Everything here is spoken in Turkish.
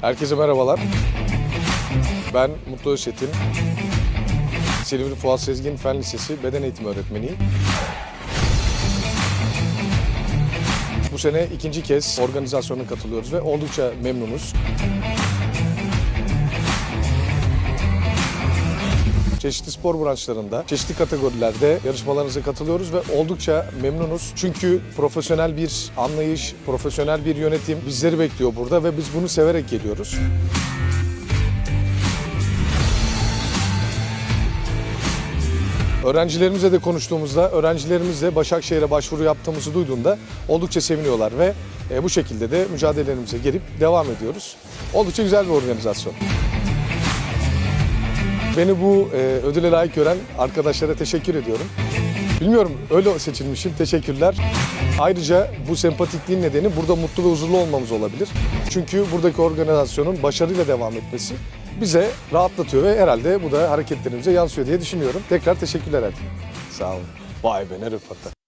Herkese merhabalar. Ben Mutlu Özçetin. Silivri Fuat Sezgin Fen Lisesi Beden Eğitimi Öğretmeniyim. Bu sene ikinci kez organizasyona katılıyoruz ve oldukça memnunuz. Çeşitli spor branşlarında, çeşitli kategorilerde yarışmalarınıza katılıyoruz ve oldukça memnunuz. Çünkü profesyonel bir anlayış, profesyonel bir yönetim bizleri bekliyor burada ve biz bunu severek geliyoruz. Öğrencilerimizle de konuştuğumuzda, öğrencilerimizle Başakşehir'e başvuru yaptığımızı duyduğunda oldukça seviniyorlar ve e, bu şekilde de mücadelelerimize gelip devam ediyoruz. Oldukça güzel bir organizasyon. Beni bu e, ödüle layık gören arkadaşlara teşekkür ediyorum. Bilmiyorum öyle seçilmişim. Teşekkürler. Ayrıca bu sempatikliğin nedeni burada mutlu ve huzurlu olmamız olabilir. Çünkü buradaki organizasyonun başarıyla devam etmesi bize rahatlatıyor ve herhalde bu da hareketlerimize yansıyor diye düşünüyorum. Tekrar teşekkürler herkese. Sağ olun. Vay be ne röportaj.